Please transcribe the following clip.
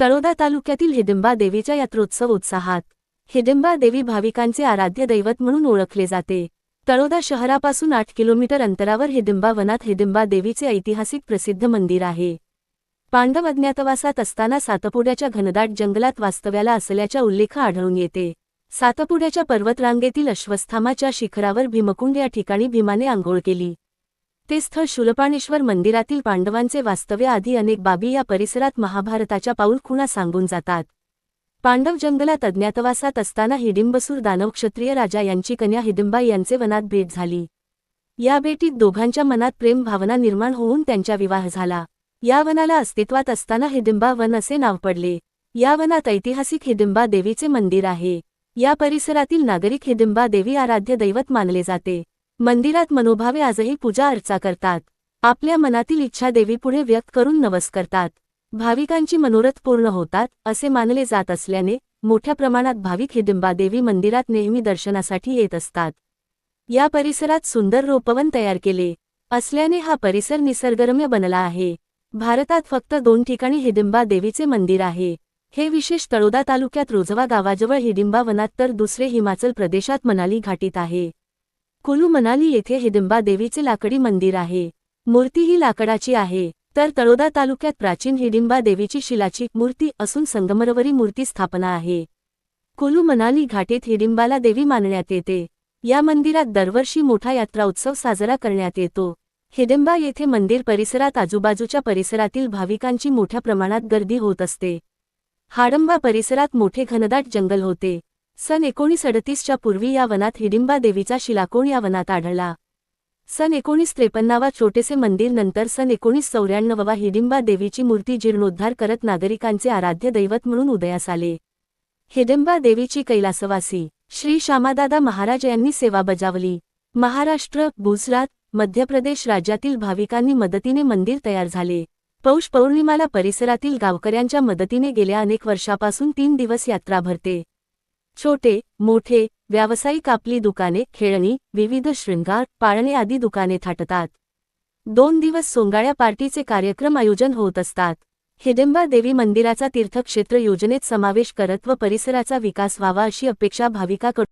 तळोदा तालुक्यातील हिडिंबा देवीच्या यात्रोत्सव उत्साहात. हिडिंबा देवी भाविकांचे आराध्य दैवत म्हणून ओळखले जाते. तळोदा शहरापासून आठ किलोमीटर अंतरावर हिडिंबा वनात हिडिंबा देवीचे ऐतिहासिक प्रसिद्ध मंदिर आहे. पांडव अज्ञातवासात असताना सातपुड्याच्या घनदाट जंगलात वास्तव्याला असल्याचा उल्लेख आढळून येते. सातपुड्याच्या पर्वतरांगेतील अश्वस्थामाच्या शिखरावर भीमकुंड या ठिकाणी भीमाने आंघोळ केली. ते स्थळ शूलपाणेश्वर मंदिरातील पांडवांचे वास्तव्य आधी अनेक बाबी या परिसरात महाभारताच्या पाऊलखुणा सांगून जातात. पांडव जंगलात अज्ञातवासात असताना हिडिंबसूर दानवक्षत्रिय राजा यांची कन्या हिडिंबा यांचे वनात भेट झाली. या भेटीत दोघांच्या मनात प्रेम भावना निर्माण होऊन त्यांचा विवाह झाला. या वनाला अस्तित्वात असताना हिडिंबा वन असे नाव पडले. या वनात ऐतिहासिक हिडिंबा देवीचे मंदिर आहे. या परिसरातील नागरिक हिडिंबा देवी आराध्य दैवत मानले जाते. मंदिरात मनोभावे आजही पूजा अर्चा करतात. आपल्या मनातील इच्छा देवीपुढे व्यक्त करून नवस करतात. भाविकांची मनोरथ पूर्ण होतात असे मानले जात असल्याने मोठ्या प्रमाणात भाविक हिडिंबा देवी मंदिरात नेहमी दर्शनासाठी येत असतात. या परिसरात सुंदर रोपवन तयार केले असल्याने हा परिसर निसर्गरम्य बनला आहे. भारतात फक्त दोन ठिकाणी हिडिंबा देवीचे मंदिर आहे. हे विशेष तळोदा तालुक्यात रोजवा गावाजवळ हिडिंबा वनात तर दुसरे हिमाचल प्रदेशात मनाली घाटीत आहे. कुलू मनाली येथे हिडिंबा देवीचे लाकडी मंदिर आहे. मूर्ती ही लाकडाची आहे तर तळोदा तालुक्यात प्राचीन हिडिंबा देवीची शिलाची मूर्ती असून संगमरवरी मूर्ती स्थापना आहे. कुलू मनाली घाटीत हिडिंबाला देवी मानण्यात येते. या मंदिरात दरवर्षी मोठा यात्रा उत्सव साजरा करण्यात येतो. हिडिंबा येथे मंदिर परिसरात आजूबाजूच्या परिसरातील भाविकांची मोठ्या प्रमाणात गर्दी होत असते. हाडंबा परिसरात मोठे घनदाट जंगल होते. सन एकोणीस अडतीसच्या पूर्वी या वनात हिडिंबा देवीचा शिलाकोण या वनात आढळला. सन एकोणीस त्रेपन्नावा छोटेसे मंदिर नंतर सन एकोणीस चौऱ्याण्णववा हिडिंबा देवीची मूर्ती जीर्णोद्धार करत नागरिकांचे आराध्य दैवत म्हणून उदयास आले. हिडिंबा देवीची कैलासवासी श्री श्यामादादा महाराज यांनी सेवा बजावली. महाराष्ट्र गुजरात मध्य प्रदेश राज्यातील भाविकांनी मदतीने मंदिर तयार झाले. पौष पौर्णिमाला परिसरातील गावकऱ्यांच्या मदतीने गेल्या अनेक वर्षापासून तीन दिवस यात्रा भरते. छोटे मोठे व्यावसायिक आपली दुकाने खेळणी विविध शृंगार पाळणे आदी दुकाने थाटतात. दोन दिवस सोंगाळ्या पार्टीचे कार्यक्रम आयोजन होत असतात. हिडिंबा देवी मंदिराचा तीर्थक्षेत्र योजनेत समावेश करत व परिसराचा विकास व्हावा अशी अपेक्षा भाविकाकडून